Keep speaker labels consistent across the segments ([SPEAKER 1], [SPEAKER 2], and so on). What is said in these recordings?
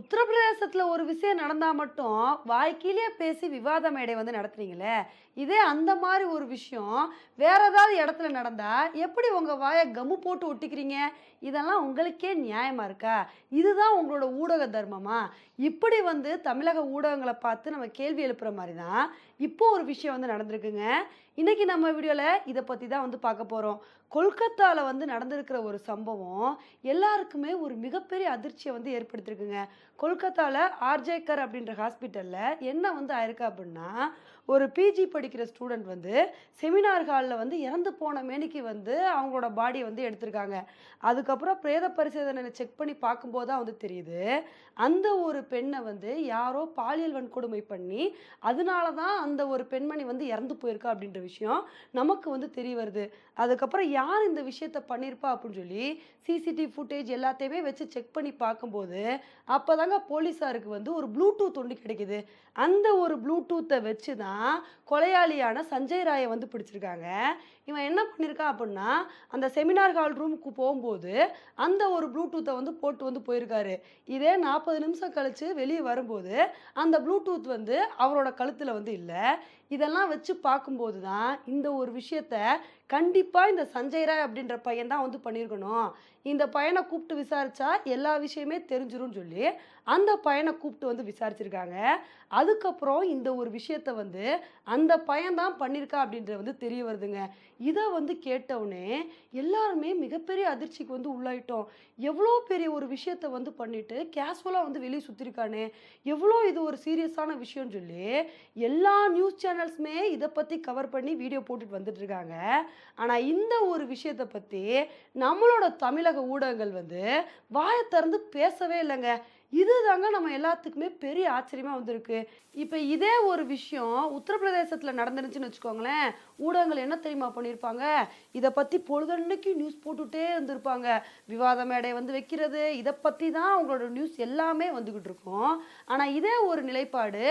[SPEAKER 1] உத்தரப்பிரதேசத்தில் ஒரு விஷயம் நடந்தால் மட்டும் வாய்க்கீழே பேசி விவாத மேடை வந்து நடத்துறீங்களே? இதே அந்த மாதிரி ஒரு விஷயம் வேற ஏதாவது இடத்துல நடந்தால் எப்படி உங்கள் வாயை கம்மு போட்டு ஒட்டிக்கிறீங்க? இதெல்லாம் உங்களுக்கே நியாயமாக இருக்கா? இதுதான் உங்களோட ஊடக தர்மமா? இப்படி வந்து தமிழக ஊடகங்களை பார்த்து நம்ம கேள்வி எழுப்புற மாதிரி தான் இப்போ ஒரு விஷயம் வந்து நடந்திருக்குங்க. இன்றைக்கி நம்ம வீடியோவில் இதை பற்றி தான் வந்து பார்க்க போகிறோம் கொல்கத்தாவில் வந்து நடந்திருக்கிற ஒரு சம்பவம் எல்லாருக்குமே ஒரு மிகப்பெரிய அதிர்ச்சியை வந்து ஏற்படுத்தியிருக்குங்க கொல்கத்தாவில் ஆர்ஜேக்கர் அப்படின்ற ஹாஸ்பிட்டலில் என்ன வந்து ஆயிருக்கு அப்படின்னா ஒரு பிஜி படிக்கிற ஸ்டூடெண்ட் வந்து செமினார் ஹாலில் வந்து இறந்து போன மேனிக்கு வந்து அவங்களோட பாடியை வந்து எடுத்திருக்காங்க. அதுக்கப்புறம் பிரேத பரிசோதனை செக் பண்ணி பார்க்கும்போது தான் வந்து தெரியுது. அந்த ஒரு பெண்ணை வந்து யாரோ பாலியல் வன்கொடுமை பண்ணி அதனால தான் அந்த ஒரு பெண்மணி வந்து இறந்து போயிருக்கா அப்படின்ற விஷயம் நமக்கு வந்து தெரிய வருது. அதுக்கப்புறம் யார் இந்த விஷயத்த பண்ணியிருப்பா அப்படின்னு சொல்லி சிசிடிவி ஃபுட்டேஜ் எல்லாத்தையுமே வச்சு செக் பண்ணி பார்க்கும்போது அப்போ தாங்க போலீஸாருக்கு வந்து ஒரு ப்ளூடூத் ஒன்று கிடைக்குது. அந்த ஒரு ப்ளூடூத்தை வச்சு தான் கொலையாளியான சஞ்சய் ராயை வந்து பிடிச்சிருக்காங்க. இவன் என்ன பண்ணியிருக்கான் அப்படின்னா அந்த செமினார் ஹால் ரூமுக்கு போகும்போது அந்த ஒரு ப்ளூடூத்தை வந்து போட்டு வந்து போயிருக்காரு. இதே நாற்பது நிமிஷம் கழித்து வெளியே வரும்போது அந்த ப்ளூடூத் வந்து அவரோட கழுத்தில் வந்து இல்லை. இதெல்லாம் வச்சு பார்க்கும்போது தான் இந்த ஒரு விஷயத்த கண்டிப்பாக இந்த சஞ்சய் ராய் அப்படின்ற பையன் தான் வந்து பண்ணியிருக்கணும். இந்த பையனை கூப்பிட்டு விசாரித்தா எல்லா விஷயமே தெரிஞ்சிரும்னு சொல்லி அந்த பையனை கூப்பிட்டு வந்து விசாரிச்சிருக்காங்க. அதுக்கப்புறம் இந்த ஒரு விஷயத்த வந்து அந்த பையன் தான் பண்ணியிருக்கா அப்படின்றது வந்து தெரிய வருதுங்க. இதை வந்து கேட்டவுடனே எல்லாருமே மிகப்பெரிய அதிர்ச்சிக்கு வந்து உள்ளாயிட்டோம். எவ்வளோ பெரிய ஒரு விஷயத்த வந்து பண்ணிட்டு கேஷுவலாக வந்து வெளியே சுற்றிருக்கானே எவ்வளோ இது ஒரு சீரியஸான விஷயம்னு சொல்லி எல்லா நியூஸ் சேனல்ஸுமே இதை பற்றி கவர் பண்ணி வீடியோ போட்டுட்டு வந்துட்டு இருக்காங்க. ஆனால் இந்த ஒரு விஷயத்தை பற்றி நம்மளோட தமிழக ஊடகங்கள் வந்து வாயை திறந்து பேசவே இல்லைங்க. இதுதாங்க நம்ம எல்லாத்துக்குமே பெரிய ஆச்சரியமா வந்திருக்கு. இப்போ இதே ஒரு விஷயம் உத்தரப்பிரதேசத்தில் நடந்துருச்சுன்னு வச்சுக்கோங்களேன் ஊடகங்கள் என்ன தெரியுமா பண்ணியிருப்பாங்க இதை பற்றி பொழுதன்னைக்கு நியூஸ் போட்டுகிட்டே இருந்திருப்பாங்க. விவாத மேடை வந்து வைக்கிறது இதை பற்றி தான் அவங்களோட நியூஸ் எல்லாமே வந்துக்கிட்டு இருக்கும். ஆனால் இதே ஒரு நிலைப்பாடு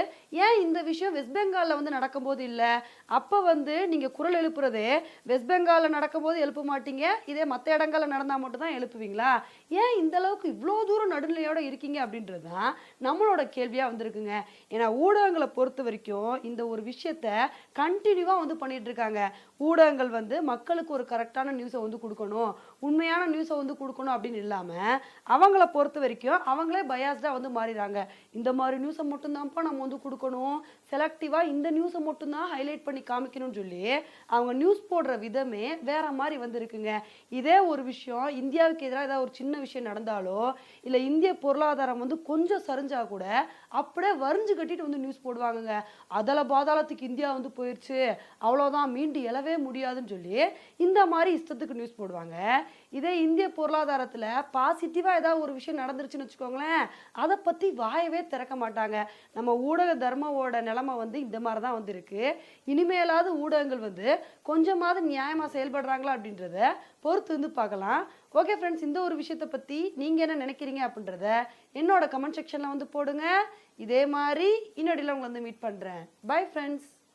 [SPEAKER 1] ஏன் இந்த விஷயம் வெஸ்ட் பெங்காலில் வந்து நடக்கும்போது இல்லை? அப்போ வந்து நீங்கள் குரல் எழுப்புறதே வெஸ்ட் பெங்காலில் நடக்கும்போது எழுப்ப மாட்டீங்க இதே மற்ற இடங்களில் நடந்தால் மட்டும் தான் எழுப்புவீங்களா? ஏன் இந்த அளவுக்கு இவ்வளோ தூரம் நடுநிலையோடு இருக்கீங்க அப்படின்றது தான் நம்மளோட கேள்வியாக வந்திருக்குங்க. ஏன்னா ஊடகங்களை பொறுத்த வரைக்கும் இந்த ஒரு விஷயத்த கண்டினியூவாக வந்து பண்ணிட்டு இருக்காங்க. ஊடகங்கள் வந்து மக்களுக்கு ஒரு கரெக்டான நியூஸை வந்து கொடுக்கணும். உண்மையான நியூஸை வந்து கொடுக்கணும் அப்படின்னு இல்லாமல் அவங்கள பொறுத்த வரைக்கும் அவங்களே பயாஸ்டாக வந்து மாறிடுறாங்க. இந்த மாதிரி நியூஸை மட்டும்தான்ப்பா நம்ம வந்து கொடுக்கணும். செலக்டிவாக இந்த நியூஸை மட்டும்தான் ஹைலைட் பண்ணி காமிக்கணும்னு சொல்லி அவங்க நியூஸ் போடுற விதமே வேற மாதிரி வந்திருக்குங்க. இதே ஒரு விஷயம் இந்தியாவுக்கு எதிராக ஏதாவது ஒரு சின்ன விஷயம் நடந்தாலோ இல்லை இந்திய பொருளாதாரம் வந்து கொஞ்சம் சரிஞ்சா கூட அப்படியே வரிஞ்சு கட்டிட்டு வந்து நியூஸ் போடுவாங்கங்க. அதல பாதாளத்துக்கு இந்தியா வந்து போயிடுச்சு அவ்வளோதான் மீண்டு எழவே முடியாதுன்னு சொல்லி இந்த மாதிரி இஷ்டத்துக்கு நியூஸ் போடுவாங்க. இதே இந்திய பொருளாதாரத்தில் பாசிட்டிவாக ஏதாவது ஒரு விஷயம் நடந்துருச்சுன்னு வச்சுக்கோங்களேன் அதை பற்றி வாயவே திறக்க மாட்டாங்க. நம்ம ஊடக தர்மவோட நிலைமை வந்து இந்த மாதிரி தான் வந்திருக்கு இனிமேலாவது ஊடகங்கள் வந்து கொஞ்சமாவது நியாயமாக செயல்படுறாங்களா அப்படின்றத பொறுத்து வந்து பார்க்கலாம். ஓகே ஃப்ரெண்ட்ஸ் இந்த ஒரு விஷயத்தை பற்றி நீங்கள் என்ன நினைக்கிறீங்க அப்படின்றத என்னோட கமெண்ட் செக்ஷனில் வந்து போடுங்க. இதே மாதிரி இன்னடியில் உங்களை வந்து மீட் பண்ணுறேன் பை ஃப்ரெண்ட்ஸ்